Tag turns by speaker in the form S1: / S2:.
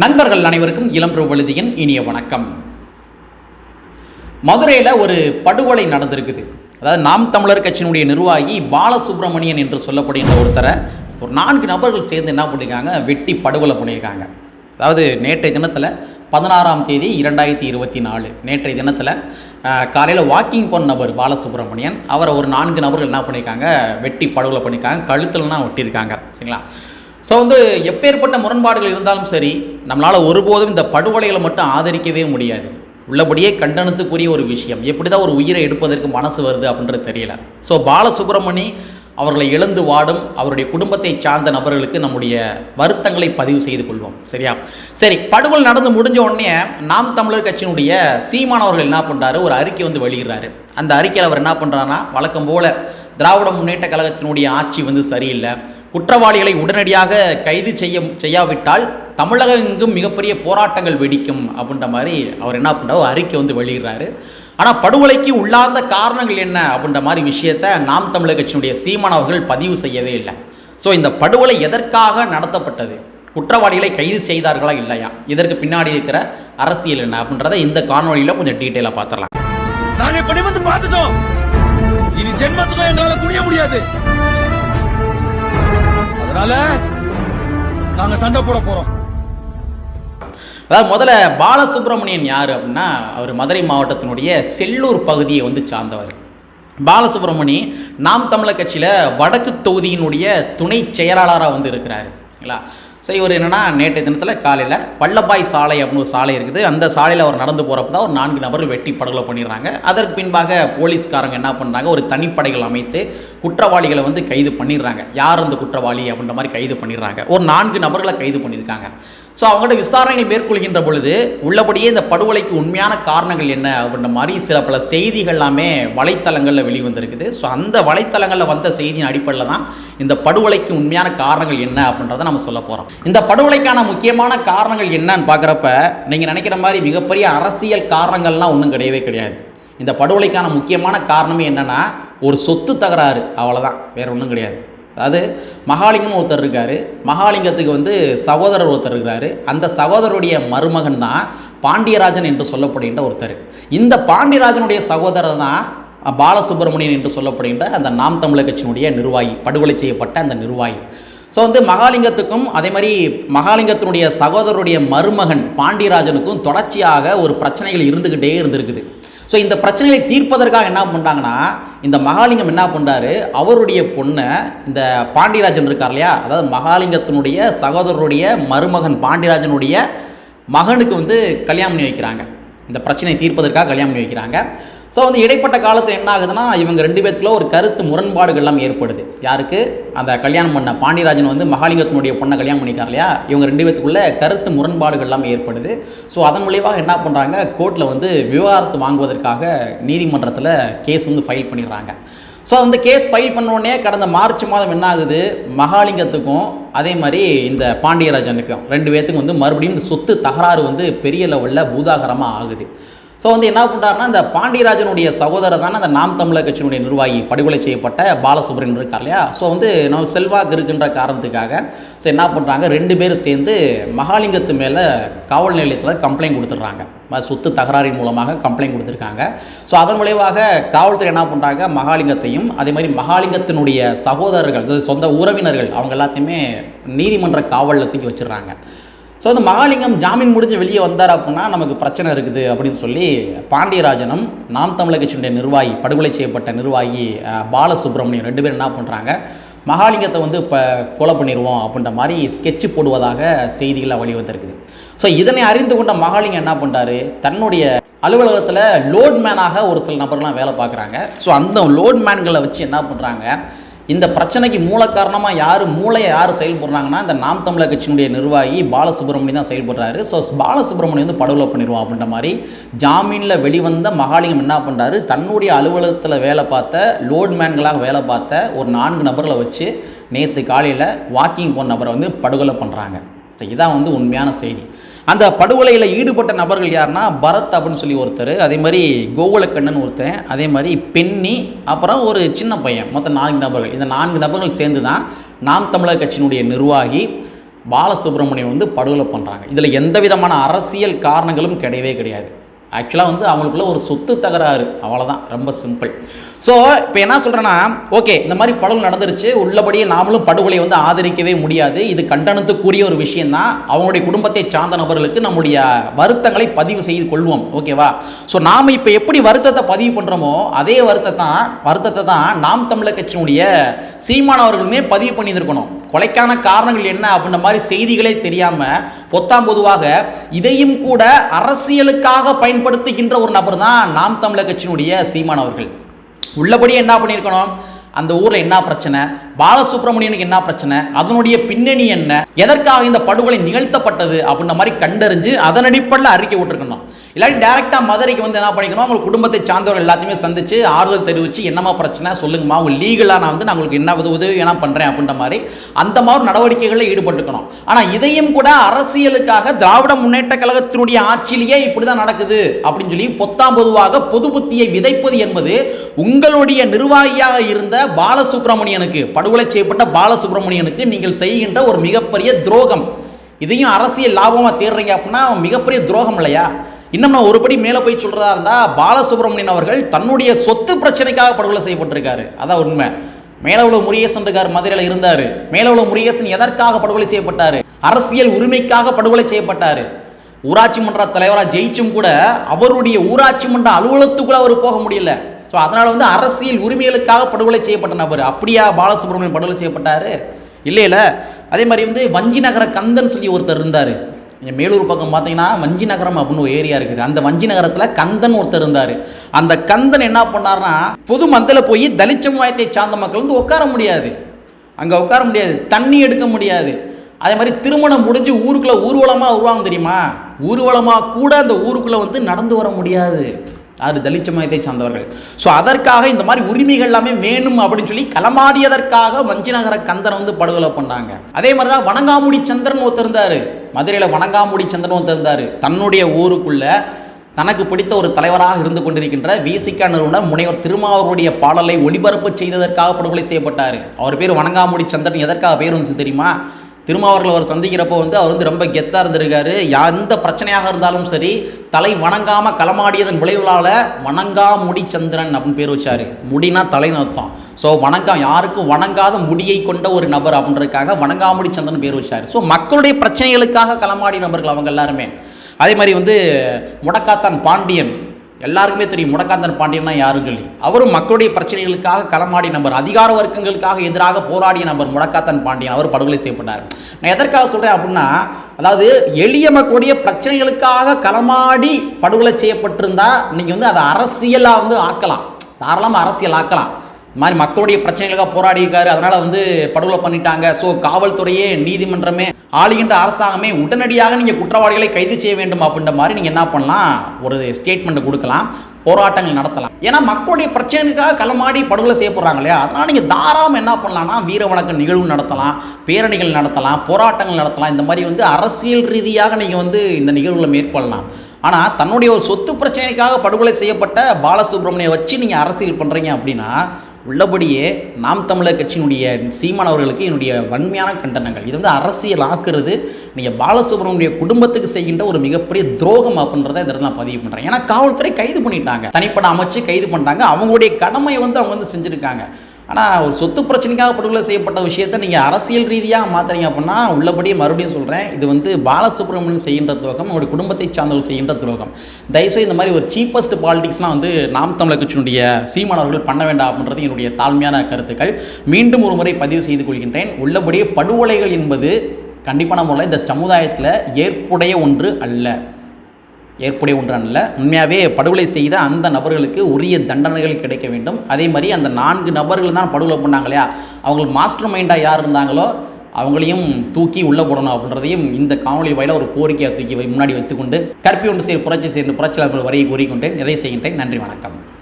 S1: நண்பர்கள் அனைவருக்கும் இளம்பரு வழுதியின் இனிய வணக்கம். மதுரையில் ஒரு படுகொலை நடந்திருக்குது. அதாவது நாம் தமிழர் கட்சியினுடைய நிர்வாகி பாலசுப்ரமணியன் என்று சொல்லப்படுகின்ற ஒருத்தரை ஒரு நான்கு நபர்கள் சேர்ந்து என்ன பண்ணியிருக்காங்க வெட்டி படுகொலை பண்ணியிருக்காங்க அதாவது நேற்றைய தினத்தில் பதினாறாம் தேதி இரண்டாயிரத்தி இருபத்தி நாலு. நேற்றைய தினத்தில் காலையில் வாக்கிங் போன நபர் பாலசுப்ரமணியன். அவரை ஒரு நான்கு நபர்கள் என்ன பண்ணியிருக்காங்க வெட்டி படுகொலை பண்ணியிருக்காங்க கழுத்துலலாம் ஒட்டியிருக்காங்க. சரிங்களா? ஸோ வந்து எப்பேற்பட்ட முரண்பாடுகள் இருந்தாலும் சரி நம்மளால் ஒருபோதும் இந்த படுகொலைகளை மட்டும் ஆதரிக்கவே முடியாது. உள்ளபடியே கண்டனத்துக்குரிய ஒரு விஷயம். எப்படி தான் ஒரு உயிரை எடுப்பதற்கு மனசு வருது அப்படின்றது தெரியல. ஸோ பாலசுப்ரமணி அவர்களை இழந்து வாடும் அவருடைய குடும்பத்தை சார்ந்த நபர்களுக்கு நம்முடைய வருத்தங்களை பதிவு செய்து கொள்வோம். சரியா? சரி படுகொலை நடந்து முடிஞ்ச உடனே நாம் தமிழர் கட்சியினுடைய சீமான் அவர்கள் என்ன பண்ணுறாரு ஒரு அறிக்கை வந்து வெளியிடுறாரு. அந்த அறிக்கையில் அவர் என்ன பண்ணுறாருன்னா வழக்கம் போல திராவிட முன்னேற்ற கழகத்தினுடைய ஆட்சி வந்து சரியில்லை. குற்றவாளிகளை உடனடியாக கைது செய்ய செய்யாவிட்டால் தமிழகம் எங்கும் மிகப்பெரிய போராட்டங்கள் வெடிக்கும் அப்படின்ற மாதிரி அவர் என்ன பண்ணுறாரு அறிக்கை வந்து வெளியிடுறாரு. ஆனால் படுகொலைக்கு உள்ளார்ந்த காரணங்கள் என்ன அப்படின்ற மாதிரி விஷயத்தை நாம் தமிழர் கட்சியினுடைய சீமான் அவர்கள் பதிவு செய்யவே இல்லை. ஸோ இந்த படுகொலை எதற்காக நடத்தப்பட்டது? குற்றவாளிகளை கைது செய்தார்களா இல்லையா? இதற்கு பின்னாடி இருக்கிற அரசியல் என்ன அப்படின்றத இந்த காணொலியில் கொஞ்சம் டீட்டெயிலாக பார்த்துடலாம்.
S2: நாங்கள் இப்ப பார்த்துட்டோம். இனி ஜென்மத்துக்கும் என்னால் குனிய முடியாது. அதனால நாங்க சண்டை போட போறோம்.
S1: அதாவது முதல்ல பாலசுப்ரமணியன் யார் அப்படின்னா அவர் மதுரை மாவட்டத்தினுடைய செல்லூர் பகுதியை வந்து சார்ந்தவர். பாலசுப்ரமணி நாம் தமிழர் கட்சியில் வடக்கு தொகுதியினுடைய துணை செயலாளராக வந்து இருக்கிறாரு. சரிங்களா? ஸோ இவர் என்னென்னா நேற்றைய தினத்தில் காலையில் வல்லபாய் சாலை அப்படின்னு ஒரு சாலை இருக்குது. அந்த சாலையில் அவர் நடந்து போகிறப்ப தான் ஒரு நான்கு நபர்கள் வெட்டி படுகொலை பண்ணிடுறாங்க. அதற்கு பின்பாக போலீஸ்காரங்க என்ன பண்ணுறாங்க ஒரு தனிப்படைகள் அமைத்து குற்றவாளிகளை வந்து கைது பண்ணிடுறாங்க. யார் அந்த குற்றவாளி அப்படின்ற மாதிரி கைது பண்ணிடுறாங்க. ஒரு நான்கு நபர்களை கைது பண்ணியிருக்காங்க. ஸோ அவங்களோட விசாரணைகள் மேற்கொள்கின்ற பொழுது உள்ளபடியே இந்த படுகொலைக்கு உண்மையான காரணங்கள் என்ன அப்படின்ற மாதிரி சில பல செய்திகள் எல்லாமே வலைத்தளங்களில் வெளிவந்திருக்குது. ஸோ அந்த வலைத்தளங்களில் வந்த செய்தியின் அடிப்படையில் தான் இந்த படுகொலைக்கு உண்மையான காரணங்கள் என்ன அப்படின்றத நம்ம சொல்ல போகிறோம் இந்த படுகொலைக்கான முக்கியமான காரணங்கள் என்னன்னு பார்க்குறப்ப நீங்கள் நினைக்கிற மாதிரி மிகப்பெரிய அரசியல் காரணங்கள்லாம் ஒன்றும் கிடையவே கிடையாது. இந்த படுகொலைக்கான முக்கியமான காரணமே என்னென்னா ஒரு சொத்து தகராறு. அவ்வளோதான் வேற ஒன்றும் கிடையாது. அதாவது மகாலிங்கம் ஒருத்தர் இருக்கார். மகாலிங்கத்துக்கு வந்து சகோதரர் ஒருத்தர் இருக்கிறாரு அந்த சகோதரருடைய மருமகன் தான் பாண்டியராஜன் என்று சொல்லப்படுகின்ற ஒருத்தர். இந்த பாண்டியராஜனுடைய சகோதரர் தான் பாலசுப்ரமணியன் என்று சொல்லப்படுகின்ற அந்த நாம் தமிழர் கட்சியினுடைய நிர்வாகி படுகொலை செய்யப்பட்ட அந்த நிர்வாகி. ஸோ வந்து மகாலிங்கத்துக்கும் அதே மாதிரி மகாலிங்கத்தினுடைய சகோதரருடைய மருமகன் பாண்டியராஜனுக்கும் தொடர்ச்சியாக ஒரு பிரச்சனைகள் இருந்துக்கிட்டே இருந்திருக்குது. ஸோ இந்த பிரச்சனைகளை தீர்ப்பதற்காக என்ன பண்ணுறாங்கன்னா இந்த மகாலிங்கம் என்ன பண்ணுறாரு அவருடைய பொண்ணை இந்த பாண்டியராஜன் இருக்கார் இல்லையா? அதாவது மகாலிங்கத்தினுடைய சகோதரருடைய மருமகன் பாண்டியராஜனுடைய மகனுக்கு வந்து கல்யாணம் பண்ணி வைக்கிறாங்க. இந்த பிரச்சனையை தீர்ப்பதற்காக கல்யாணம் பண்ணி வைக்கிறாங்க. ஸோ வந்து இடைப்பட்ட காலத்தில் என்ன ஆகுதுன்னா இவங்க ரெண்டு பேத்துக்குள்ள ஒரு கருத்து முரண்பாடுகள் எல்லாம் ஏற்படுது. யாருக்கு? அந்த கல்யாணம் பண்ண பாண்டியராஜன் வந்து மகாலிங்கத்தினுடைய பொண்ணை கல்யாணம் பண்ணிக்கார் இல்லையா? இவங்க ரெண்டு பேத்துக்குள்ள கருத்து முரண்பாடுகள் எல்லாம் ஏற்படுது. ஸோ அதன் விளைவாக என்ன பண்ணுறாங்க கோர்ட்டில் வந்து விவகாரத்து வாங்குவதற்காக நீதிமன்றத்தில் கேஸ் வந்து ஃபைல் பண்ணிடுறாங்க. ஸோ அந்த கேஸ் ஃபைல் பண்ணோடனே கடந்த மார்ச் மாதம் என்ன ஆகுது மகாலிங்கத்துக்கும் அதே மாதிரி இந்த பாண்டியராஜனுக்கும் ரெண்டு பேர்த்துக்கும் வந்து மறுபடியும் இந்த சொத்து தகராறு வந்து பெரிய லெவலில் பூதாகரமாக ஆகுது. ஸோ வந்து என்ன பண்ணுறாருன்னா இந்த பாண்டியராஜனுடைய சகோதரர் தானே அந்த நாம் தமிழர் கட்சியினுடைய நிர்வாகி படுகொலை செய்யப்பட்ட பாலசுப்ரன் இருக்கார் இல்லையா? ஸோ வந்து நம்ம செல்வாக்கு இருக்கின்ற காரணத்துக்காக ஸோ என்ன பண்ணுறாங்க ரெண்டு பேரும் சேர்ந்து மகாலிங்கத்து மேலே காவல் நிலையத்தில் கம்ப்ளைண்ட் கொடுத்துட்றாங்க. சொத்து தகராறின் மூலமாக கம்ப்ளைண்ட் கொடுத்துருக்காங்க. ஸோ அதன் விளைவாக காவல்துறை என்ன பண்ணுறாங்க மகாலிங்கத்தையும் அதே மாதிரி மகாலிங்கத்தினுடைய சகோதரர்கள் சொந்த உறவினர்கள் அவங்க எல்லாத்தையுமே நீதிமன்ற காவலில் தூக்கி வச்சிடுறாங்க. ஸோ அந்த மகாலிங்கம் ஜாமீன் முடிஞ்சு வெளியே வந்தார் அப்படின்னா நமக்கு பிரச்சனை இருக்குது அப்படின்னு சொல்லி பாண்டியராஜனும் நாம் தமிழக கட்சியினுடைய நிர்வாகி படுகொலை செய்யப்பட்ட நிர்வாகி பாலசுப்ரமணியம் ரெண்டு பேரும் என்ன பண்ணுறாங்க மகாலிங்கத்தை வந்து இப்போ கொலை பண்ணிடுவோம் அப்படின்ற மாதிரி ஸ்கெட்ச் போடுவதாக செய்திகளாக வெளிவந்திருக்குது. ஸோ இதனை அறிந்து கொண்ட மகாலிங்கம் என்ன பண்ணுறாரு தன்னுடைய அலுவலகத்தில் லோட் மேனாக ஒரு சில நபர்லாம் வேலை பார்க்குறாங்க. ஸோ அந்த லோட் மேன்களை வச்சு என்ன பண்ணுறாங்க இந்த பிரச்சனைக்கு மூல காரணமாக யார் மூளையை யார் செயல்படுறாங்கன்னா இந்த நாம் தமிழர் கட்சியினுடைய நிர்வாகி பாலசுப்ரமணியம் தான் செயல்படுறாரு ஸோ பாலசுப்ரமணியம் வந்து படுகொலை பண்ணிடுவோம் அப்படின்ற மாதிரி ஜாமீனில் வெளிவந்த மகாலிங்கம் என்ன பண்ணுறாரு தன்னுடைய அலுவலகத்தில் வேலை பார்த்த லோட்மேன்களாக வேலை பார்த்த ஒரு நான்கு நபர்களை வச்சு நேற்று காலையில் வாக்கிங் போன நபரை வந்து படுகொலை பண்ணுறாங்க ஸோ இதான் வந்து உண்மையான செய்தி. அந்த படுகொலையில் ஈடுபட்ட நபர்கள் யாருன்னா பரத் அப்படின்னு சொல்லி ஒருத்தர் அதே மாதிரி கோகுலக்கண்ணன் ஒருத்தன் அதே மாதிரி பெண்ணி அப்புறம் ஒரு சின்ன பையன் மொத்தம் நான்கு நபர்கள். இந்த நான்கு நபர்கள் சேர்ந்து தான் நாம் தமிழர் கட்சியினுடைய நிர்வாகி பாலசுப்ரமணியம் வந்து படுகொலை பண்ணுறாங்க இதில் எந்த விதமான அரசியல் காரணங்களும் கிடையவே கிடையாது. ஆக்சுவலாக வந்து அவங்களுக்குள்ள ஒரு சொத்து தகராறு. அவ்வளோதான் ரொம்ப சிம்பிள் ஸோ இப்போ என்ன சொல்கிறேன்னா ஓகே இந்த மாதிரி படுகொலை நடந்துருச்சு. உள்ளபடியே நாமளும் படுகொலை வந்து ஆதரிக்கவே முடியாது. இது கண்டனத்துக்குரிய ஒரு விஷயந்தான் அவங்களுடைய குடும்பத்தை சார்ந்த நபர்களுக்கு நம்முடைய வருத்தங்களை பதிவு செய்து கொள்வோம். ஓகேவா ஸோ நாம் இப்போ எப்படி வருத்தத்தை பதிவு பண்ணுறோமோ அதே வருத்தத்தை தான் வருத்தத்தை தான் நாம் தமிழர் கட்சியினுடைய சீமானவர்களுமே பதிவு பண்ணியிருக்கணும் கொலைக்கான காரணங்கள் என்ன அப்படின்ற மாதிரி செய்திகளே தெரியாமல் பொத்தாம் பொதுவாக இதையும் கூட அரசியலுக்காக பயன்படுத்துகின்ற ஒரு நபர் தான் நாம் தமிழர் கட்சியினுடைய சீமான் அவர்கள். உள்ளபடியே என்ன பண்ணியிருக்கணும்? அந்த ஊரில் என்ன பிரச்சனை? பாலசுப்ரமணியனுக்கு என்ன பிரச்சனை? அதனுடைய பின்னணி என்ன? எதற்காக இந்த படுகொலை நிகழ்த்தப்பட்டது? அப்படின்ற மாதிரி கண்டறிஞ்சு அதன் அடிப்படையில் அறிக்கை விட்டுருக்கணும். இல்லாட்டி டேரெக்டாக மதுரைக்கு வந்து என்ன பண்ணிக்கணும்? அவங்க குடும்பத்தை சார்ந்தவர்கள் எல்லாத்தையுமே சந்திச்சு ஆறுதல் தெரிவித்து என்னம்மா பிரச்சனை? சொல்லுங்கம்மா. உங்க லீகலாக நான் வந்து நான் உங்களுக்கு என்ன உதவி என்ன வேணா பண்ணுறேன் அப்படின்ற மாதிரி அந்த மாதிரி நடவடிக்கைகளில் ஈடுபட்டுக்கணும் ஆனால் இதையும் கூட அரசியலுக்காக திராவிட முன்னேற்ற கழகத்தினுடைய ஆட்சியிலேயே இப்படி தான் நடக்குது அப்படின்னு சொல்லி பொத்தாம் பொதுவாக பொது புத்தியை விதைப்பது என்பது உங்களுடைய நிர்வாகியாக இருந்த பாலசுப்ரமணியனுக்கு படுகொலை செய்யப்பட்ட பாலசுப்ரமணியனுக்கு நீங்கள் செய்கின்ற ஒரு மிகப்பெரிய துரோகம். இதையும் அரசியல் லாபமாக தேடுறீங்க அப்படின்னா மிகப்பெரிய துரோகம் இல்லையா? இன்னும் நான் ஒருபடி மேலே போய் சொல்கிறதா இருந்தால் பாலசுப்ரமணியன் அவர்கள் தன்னுடைய சொத்து பிரச்சனைக்காக படுகொலை செய்யப்பட்டிருக்காரு. அதான் உண்மை. மேலவுள முருகேசன் இருக்கார் மதுரையில் இருந்தார். மேலவுள முருகேசன் எதற்காக படுகொலை செய்யப்பட்டார்? அரசியல் உரிமைக்காக படுகொலை செய்யப்பட்டார். ஊராட்சி மன்ற தலைவராக ஜெயிச்சும் கூட அவருடைய ஊராட்சி மன்ற அலுவலகத்துக்குள்ள அவர் போக முடியல. ஸோ அதனால் வந்து அரசியல் உரிமைகளுக்காக படுகொலை செய்யப்பட்ட நபர். அப்படியா பாலசுப்ரமணியன் படுகொலை செய்யப்பட்டார்? இல்லை இல்லை. அதே மாதிரி வந்து வஞ்சி நகர கந்தன் சொல்லி ஒருத்தர் இருந்தார். இங்கே மேலூர் பக்கம் பார்த்தீங்கன்னா வஞ்சி நகரம் அப்படின்னு ஒரு ஏரியா இருக்குது. அந்த வஞ்சி நகரத்தில் கந்தன் ஒருத்தர் இருந்தார். அந்த கந்தன் என்ன பண்ணார்னா பொது மந்தில் போய் தலித் சமுதாயத்தை சார்ந்த மக்கள் வந்து உட்கார முடியாது. அங்கே உட்கார முடியாது. தண்ணி எடுக்க முடியாது. அதே மாதிரி திருமணம் முடிஞ்சு ஊருக்குள்ளே ஊர்வலமாக வருவாங்க தெரியுமா? ஊர்வலமாக கூட அந்த ஊருக்குள்ளே வந்து நடந்து வர முடியாது. யார் தலித் சமயத்தை சார்ந்தவர்கள். ஸோ அதற்காக இந்த மாதிரி உரிமைகள் எல்லாமே வேணும் அப்படின்னு சொல்லி களமாடியதற்காக வஞ்சிநகர கந்தனை வந்து படுகொலை பண்ணாங்க. அதே மாதிரி தான் வணங்காமுடி சந்திரன் ஒருத்தர் இருந்தார். மதுரையில் வணங்காமுடி சந்திரன் ஒருத்தர் இருந்தார். தன்னுடைய ஊருக்குள்ள தனக்கு பிடித்த ஒரு தலைவராக இருந்து கொண்டிருக்கின்ற வீசிக்கா நிறுவனர் முனைவர் திருமாவருடைய பாடலை ஒளிபரப்பு செய்ததற்காக படுகொலை செய்யப்பட்டார். அவர் பேர் வணங்காமுடி சந்திரன். எதற்காக பேர் வந்துச்சு தெரியுமா? திருமாவர்கள் அவர் சந்திக்கிறப்போ வந்து அவர் வந்து ரொம்ப கெத்தாக இருந்திருக்காரு. எந்த பிரச்சனையாக இருந்தாலும் சரி தலை வணங்காமல் களமாடியதன் விளைவுகளால் வணங்காமுடி சந்திரன் அப்படின்னு பேர் வச்சார். முடினா தலைன்னு அர்த்தம் ஸோ வணங்கா யாருக்கும் வணங்காத முடியை கொண்ட ஒரு நபர் அப்படின்றதுக்காக வணங்காமுடி சந்திரன் பேர் வச்சார். ஸோ மக்களுடைய பிரச்சனைகளுக்காக களமாடிய நபர்கள் அவங்க எல்லாருமே. அதே மாதிரி வந்து முடக்காத்தான் பாண்டியன் எல்லாருக்குமே தெரியும் முடக்காந்தன் பாண்டியன்னா யாருன்னு சொல்லி. அவரும் மக்களுடைய பிரச்சனைகளுக்காக களமாடிய நபர் அதிகார வர்க்கங்களுக்காக எதிராக போராடிய நபர் முடக்காத்தன் பாண்டியன். அவர் படுகொலை செய்யப்பட்டார். நான் எதற்காக சொல்கிறேன் அப்படின்னா அதாவது எளிய மக்களுடைய பிரச்சனைகளுக்காக களமாடி படுகொலை செய்யப்பட்டிருந்தா நீங்கள் வந்து அதை அரசியலாக வந்து ஆக்கலாம். தாராளமாக அரசியல் ஆக்கலாம் மாதிரி மக்களுடைய பிரச்சனைகளுக்காக போராடி இருக்காரு. அதனால் வந்து படுகொலை பண்ணிட்டாங்க. ஸோ காவல்துறையே நீதிமன்றமே ஆளுகின்ற அரசாங்கமே உடனடியாக நீங்கள் குற்றவாளிகளை கைது செய்ய வேண்டும் அப்படின்ற மாதிரி நீங்கள் என்ன பண்ணலாம்? ஒரு ஸ்டேட்மெண்ட் கொடுக்கலாம். போராட்டங்கள் நடத்தலாம். ஏன்னா மக்களுடைய பிரச்சனைக்காக களமாடி படுகொலை செய்யப்படுறாங்க இல்லையா? அதனால் நீங்கள் தாராளம் என்ன பண்ணலாம்னா வீர வழக்கு நிகழ்வு நடத்தலாம் பேரணிகள் நடத்தலாம் போராட்டங்கள் நடத்தலாம். இந்த மாதிரி வந்து அரசியல் ரீதியாக நீங்கள் வந்து இந்த நிகழ்வுகளை மேற்கொள்ளலாம். ஆனால் தன்னுடைய ஒரு சொத்து பிரச்சனைக்காக படுகொலை செய்யப்பட்ட பாலசுப்ரமணியை வச்சு நீங்கள் அரசியல் பண்ணுறீங்க அப்படின்னா உள்ளபடியே நாம் தமிழர் கட்சியினுடைய சீமான் அவர்களுக்கு என்னுடைய வன்மையான கண்டனங்கள். இது வந்து அரசியல் ஆக்குறது நீங்கள் பாலசுப்ரமணிய குடும்பத்துக்கு செய்கின்ற ஒரு மிகப்பெரிய துரோகம் அப்படின்றத இந்த இடத்துல நான் பதிவு பண்ணுறேன் ஏன்னா காவல்துறை கைது பண்ணிட்டாங்க. தனிப்பட அமைச்சு கைது பண்ணிட்டாங்க. அவங்களுடைய கடமையை வந்து அவங்க வந்து செஞ்சுருக்காங்க. ஆனால் ஒரு சொத்து பிரச்சனைக்காக படுகொலை செய்யப்பட்ட விஷயத்தை நீங்கள் அரசியல் ரீதியாக மாற்றுறீங்க அப்படின்னா உள்ளபடியே மறுபடியும் சொல்கிறேன் இது வந்து பாலசுப்ரமணியன் செய்கின்ற துரோகம் அவருடைய குடும்பத்தை சார்ந்தவர்கள் செய்கின்ற துரோகம். தயவுசெய்து இந்த மாதிரி ஒரு சீப்பஸ்ட் பாலிடிக்ஸ்லாம் வந்து நாம் தமிழர் கட்சியினுடைய சீமானவர்கள் பண்ண வேண்டாம் அப்படின்றது என்னுடைய தாழ்மையான கருத்துக்கள். மீண்டும் ஒரு முறை பதிவு செய்து கொள்கின்றேன். உள்ளபடியே படுகொலைகள் என்பது கண்டிப்பான முறையில் இந்த சமுதாயத்தில் ஏற்புடைய ஒன்று அல்ல. ஏற்புடைய ஒன்றான உண்மையாகவே படுகொலை செய்த அந்த நபர்களுக்கு உரிய தண்டனைகள் கிடைக்க வேண்டும். அதே மாதிரி அந்த நான்கு நபர்கள் தான் படுகொலை பண்ணாங்க இல்லையா? அவங்க மாஸ்டர் மைண்டாக யார் இருந்தாங்களோ அவங்களையும் தூக்கி உள்ளே போடணும் அப்படின்றதையும் இந்த காணொலி வாயில ஒரு கோரிக்கையை தூக்கி வை- முன்னாடி வைத்துக்கொண்டு கற்பி ஒன்று சேர் புரட்சி சேர்ந்து புரட்சியாளர்கள் வரையை கூறிக்கொண்டேன் நிறைய செய்கின்றேன். நன்றி வணக்கம்.